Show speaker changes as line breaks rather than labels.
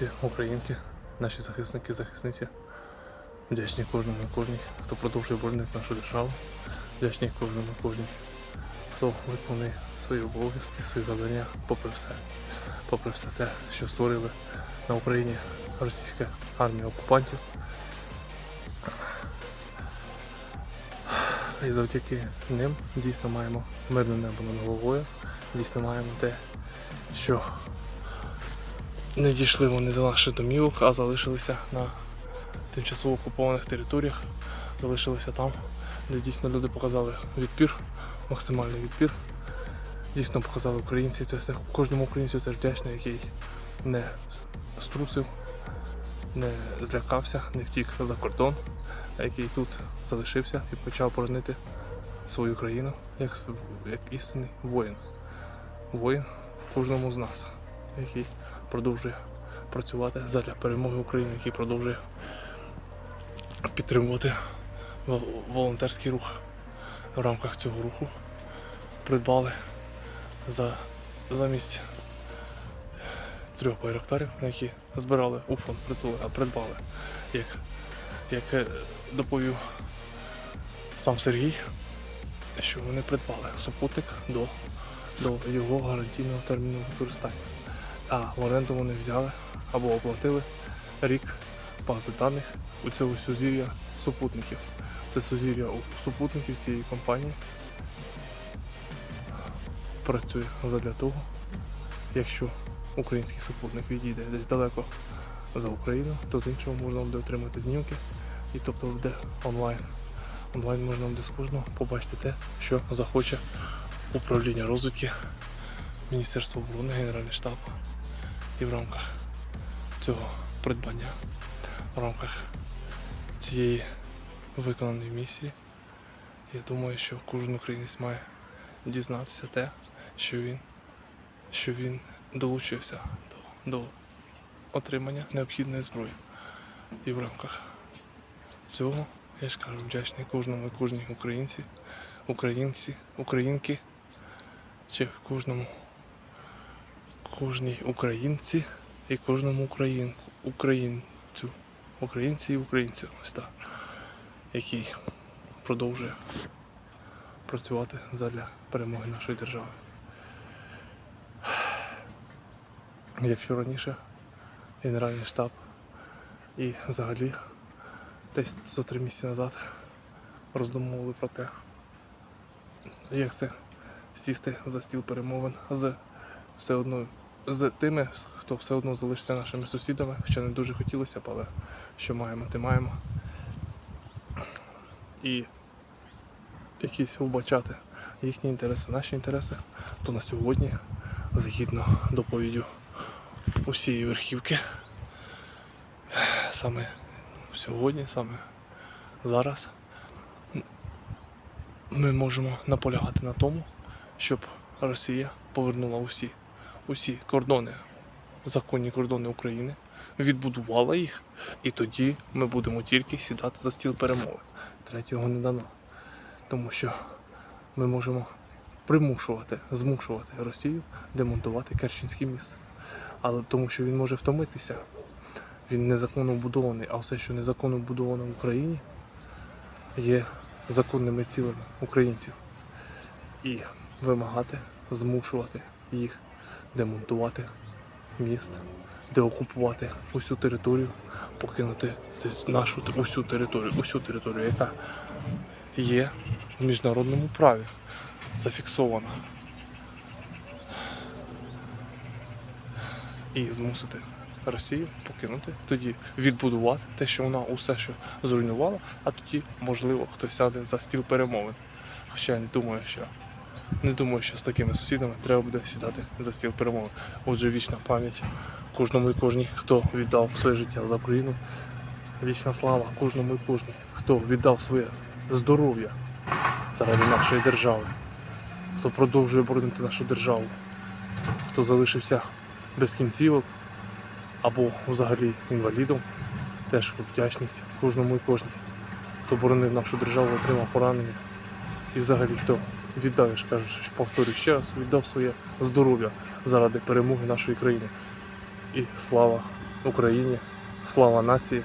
українці, українки, наші захисники, захисниці. Вдячні кожному кожній, хто продовжує боронити нашу державу. Вдячні кожному кожній, хто виконує свої обов'язки, свої завдання, попри все. Попри все те, що створили на Україні російська армія окупантів. І завдяки ним дійсно маємо мирне небо над головою. Дійсно маємо те, що не дійшли вони до наших домівок, а залишилися на тимчасово окупованих територіях, залишилися там, де дійсно люди показали відпір, максимальний відпір. Дійсно показали українці, тобто кожному українцю теж вдячний, який не струсив, не злякався, не втік за кордон, а який тут залишився і почав боронити свою країну як, як істинний воїн. Воїн кожному з нас, який продовжує працювати задля перемоги України, який продовжує підтримувати волонтерський рух. В рамках цього руху придбали за, замість трьох байрактарів, на які збирали у фонд притули, а придбали, як, як е, доповів сам Сергій, що вони придбали супутник до, до його гарантійного терміну використання. А в оренду вони взяли або оплатили рік бази даних у цього сузір'я супутників. Це сузір'я у супутників цієї компанії працює задля того, якщо український супутник відійде десь далеко за Україну, то з іншого можна буде отримати знімки і тобто буде онлайн. Онлайн можна буде з кожного побачити те, що захоче управління розвідки, Міністерство оборони, Генеральний штаб. І в рамках цього придбання, в рамках цієї виконаної місії, я думаю, що кожен українець має дізнатися те, що він, що він долучився до, до отримання необхідної зброї. І в рамках цього я ж кажу вдячний кожному і кожній українці, українці, українки, чи кожному кожній українці і кожному українку, українцю, українці і українцю, ось так, який продовжує працювати задля перемоги нашої держави. Якщо раніше Генеральний штаб і взагалі десь зо три місяці назад роздумували про те, як це сісти за стіл перемовин з все одно з тими, хто все одно залишиться нашими сусідами, хоча не дуже хотілося б, але що маємо, те маємо. І якісь вбачати їхні інтереси, наші інтереси, то на сьогодні, згідно доповіддю усієї верхівки, саме сьогодні, саме зараз, ми можемо наполягати на тому, щоб Росія повернула усі, усі кордони, законні кордони України, відбудувала їх, і тоді ми будемо тільки сідати за стіл перемови. Третього не дано. Тому що ми можемо примушувати, змушувати Росію демонтувати Керченський міст. Але тому що він може втомитися. Він незаконно вбудований, а все, що незаконно вбудовано в Україні, є законними цілями українців. І вимагати, змушувати їх демонтувати міст, деокупувати усю територію, покинути нашу усю територію, усю територію, яка є в міжнародному праві зафіксована. І змусити Росію покинути, тоді відбудувати те, що вона усе що зруйнувала, а тоді, можливо, хтось сяде за стіл перемовин. Хоча я не думаю, що не думаю, що з такими сусідами треба буде сідати за стіл перемовин. Отже, вічна пам'ять кожному і кожній, хто віддав своє життя за Україну. Вічна слава кожному і кожній, хто віддав своє здоров'я заради нашої держави, хто продовжує боронити нашу державу, хто залишився без кінцівок або взагалі інвалідом. Теж вдячність кожному і кожній, хто боронив нашу державу, отримав поранення. І взагалі хто кажу, що повторюю ще раз, віддав своє здоров'я заради перемоги нашої країни. І слава Україні! Слава нації!